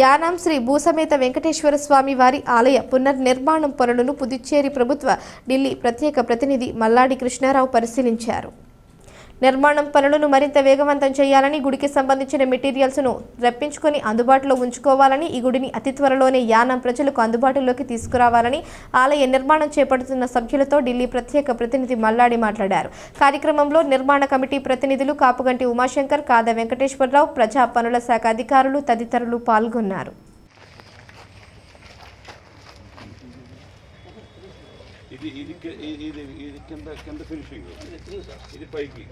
యానాం శ్రీ భూసమేత వెంకటేశ్వర స్వామి వారి ఆలయ పునర్నిర్మాణం పనులను పుదుచ్చేరి ప్రభుత్వ ఢిల్లీ ప్రత్యేక ప్రతినిధి మల్లాడి కృష్ణారావు పరిశీలించారు. నిర్మాణం పనులను మరింత వేగవంతం చేయాలని గుడికి సంబంధించిన మెటీరియల్స్ను రప్పించుకొని అందుబాటులో ఉంచుకోవాలని ఈ గుడిని అతి త్వరలోనే యానం ప్రజలకు అందుబాటులోకి తీసుకురావాలని ఆలయ నిర్మాణం చేపడుతున్న సభ్యులతో ఢిల్లీ ప్రత్యేక ప్రతినిధి మల్లాడి మాట్లాడారు. కార్యక్రమంలో నిర్మాణ కమిటీ ప్రతినిధులు కాపుగంటి ఉమాశంకర్ కాద వెంకటేశ్వరరావు ప్రజా పనుల శాఖ అధికారులు తదితరులు పాల్గొన్నారు. ఇది ఇది కి- ఇది ఇది ఇది కింద కింద ఫినిషింగ్ ఇది పైకి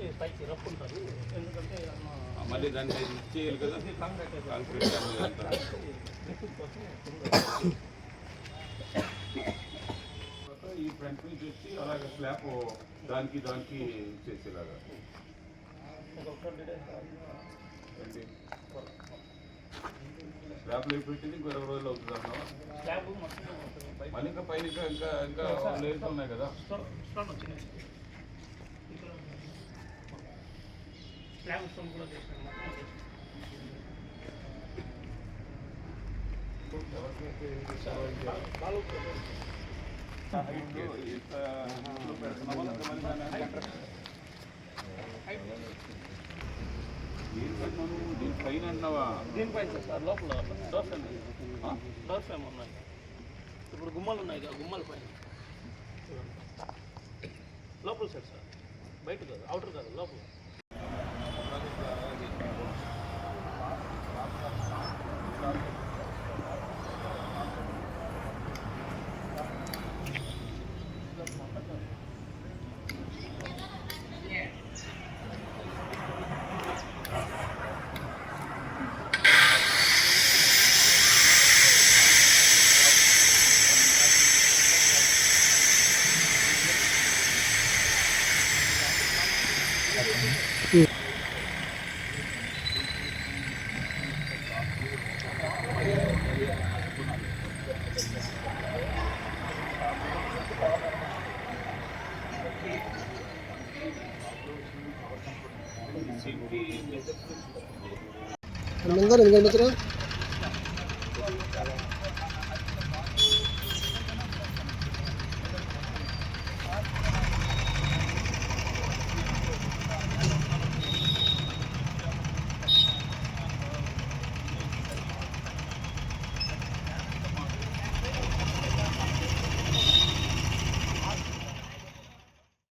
ఆ, మళ్ళీ దాన్ని ఇది చేయాలి కదా కాంక్రీట్ దాని మీద అంతా. తర్వాత ఈ ఫ్రంట్ నుంచి వచ్చి అలాగే స్లాబ్ దానికి దానికి చేసేలాగా ఏంటి? స్లాబ్ లేపు పెట్టింది ఇంకో ఇరవై రోజులు అవుతుంది అంటావా మళ్ళీ ఇంకా పైన ఇంకా ఇంకా ఇంకా లేయర్స్ ఉన్నాయి కదా దీని పైన దీనిపైన సార్ లోపల డోర్ ఫ్రేమ్ ఉన్నాయి ఇప్పుడు గుమ్మలు ఉన్నాయి కదా గుమ్మల పైన లోపల సార్ సార్ బయట కాదు అవుటర్ కాదు లోపల 예. ಮಂಗಾರ ಹೆಂಗ